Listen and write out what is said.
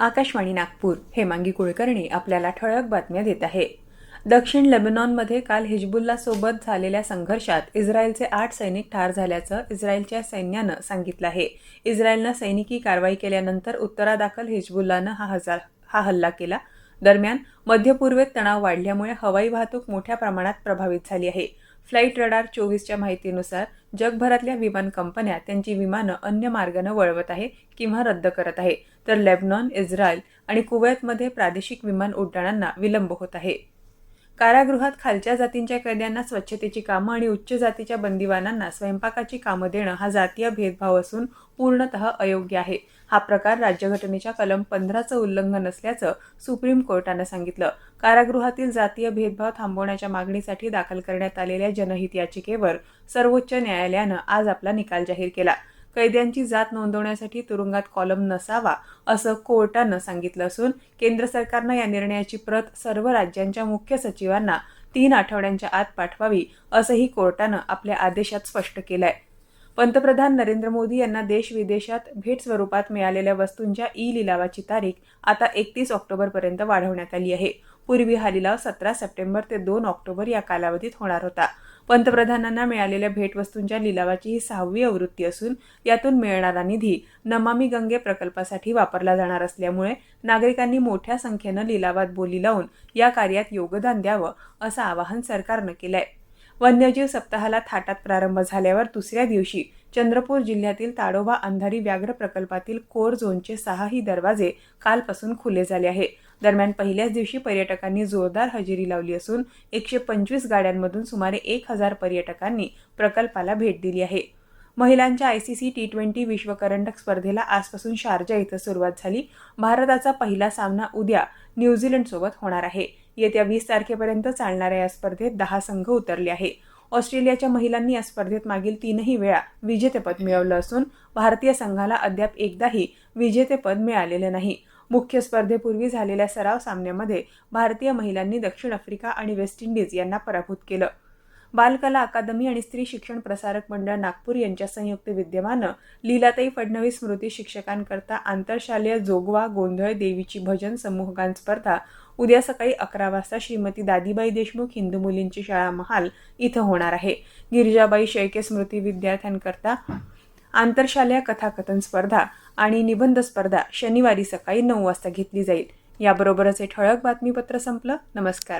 आकाशवाणी नागपूर हेमांगी कुलकर्णी आपल्याला ठळक बातम्या देत आहे. दक्षिण लेबनॉनमध्ये काल हिजबुल्लासोबत झालेल्या संघर्षात इस्रायलचे आठ सैनिक ठार झाल्याचं इस्रायलच्या सैन्यानं सांगितलं आहे. इस्रायलनं सैनिकी कारवाई केल्यानंतर उत्तरादाखल हिजबुल्लानं हा हजार हा हल्ला केला. दरम्यान मध्यपूर्वेत तणाव वाढल्यामुळे हवाई वाहतूक मोठ्या प्रमाणात प्रभावित झाली आहे. फ्लाईट रडार चोवीसच्या माहितीनुसार जगभरातल्या विमान कंपन्या त्यांची विमानं अन्य मार्गानं वळवत आहे किंवा रद्द करत आहे. तर लेबनॉन इस्रायल आणि कुवैतमध्ये प्रादेशिक विमान उड्डाणांना विलंब होत आहे. कारागृहात खालच्या जातींच्या कैद्यांना स्वच्छतेची कामं आणि उच्च जातीच्या बंदिवानांना स्वयंपाकाची कामं देणं हा जातीय भेदभाव असून पूर्णतः अयोग्य आहे. हा प्रकार राज्यघटनेच्या कलम पंधराचं उल्लंघन असल्याचं सुप्रीम कोर्टानं सांगितलं. कारागृहातील जातीय भेदभाव थांबवण्याच्या मागणीसाठी दाखल करण्यात आलेल्या जनहित याचिकेवर सर्वोच्च न्यायालयानं आज आपला निकाल जाहीर केला. कैद्यांची जात नोंदवण्यासाठी तुरुंगात कॉलम नसावा असं कोर्टानं सांगितलं असून केंद्र सरकारनं या निर्णयाची प्रत सर्व राज्यांच्या मुख्य सचिवांना तीन आठवड्यांच्या आत पाठवावी असंही कोर्टानं आपल्या आदेशात स्पष्ट केलंय. पंतप्रधान नरेंद्र मोदी यांना देश विदेशात भेट स्वरूपात मिळालेल्या वस्तूंच्या ई लिलावाची तारीख आता एकतीस ऑक्टोबरपर्यंत वाढवण्यात आली आहे. पूर्वी हा लिलाव सतरा सप्टेंबर ते दोन ऑक्टोबर या कालावधीत होणार होता. पंतप्रधानांना मिळालेल्या भेटवस्तूंच्या लिलावाची ही सहावी आवृत्ती असून यातून मिळणारा निधी नमामी गंगे प्रकल्पासाठी वापरला जाणार असल्यामुळे नागरिकांनी मोठ्या संख्येनं लिलावात बोली लावून या कार्यात योगदान द्यावं असं आवाहन सरकारनं केलंय. वन्यजीव सप्ताहाला थाटात प्रारंभ झाल्यावर दुसऱ्या दिवशी चंद्रपूर जिल्ह्यातील ताडोबा अंधारी व्याघ्र प्रकल्पातील कोर झोनचे सहाही दरवाजे कालपासून खुले झाले आहे दरम्यान पहिल्याच दिवशी पर्यटकांनी जोरदार हजेरी लावली असून एकशे पंचवीस गाड्यांमधून सुमारे एक हजार पर्यटकांनी प्रकल्पाला भेट दिली आहे. महिलांच्या आयसीसी टी ट्वेंटी विश्वकरंडक स्पर्धेला आजपासून शारजा इथं सुरुवात झाली. भारताचा पहिला सामना उद्या न्यूझीलंडसोबत होणार आहे. येत्या वीस तारखेपर्यंत चालणाऱ्या या स्पर्धेत दहा संघ उतरले आहे ऑस्ट्रेलियाच्या महिलांनी या स्पर्धेत मागील तीनही वेळा विजेतेपद मिळवलं असून भारतीय संघाला अद्याप एकदाही विजेतेपद मिळालेलं नाही. मुख्य स्पर्धेपूर्वी झालेल्या सराव सामन्यामध्ये भारतीय महिलांनी दक्षिण आफ्रिका आणि वेस्ट इंडिज यांना पराभूत केलं. बालकला अकादमी आणि स्त्री शिक्षण प्रसारक मंडळ नागपूर यांच्या संयुक्त विद्यमानं लीलाताई फडणवीस स्मृती शिक्षकांकरता आंतरशालेय जोगवा गोंधळ देवीची भजन समूहगान स्पर्धा उद्या सकाळी अकरा वाजता श्रीमती दादीबाई देशमुख हिंदू मुलींची शाळा महाल इथं होणार आहे. गिरिजाबाई शेळके स्मृती विद्यार्थ्यांकरता आंतरशालेय कथाकथन स्पर्धा आणि निबंध स्पर्धा शनिवारी सकाळी नऊ वाजता घेतली जाईल. याबरोबरच हे ठळक बातमीपत्र संपलं. नमस्कार.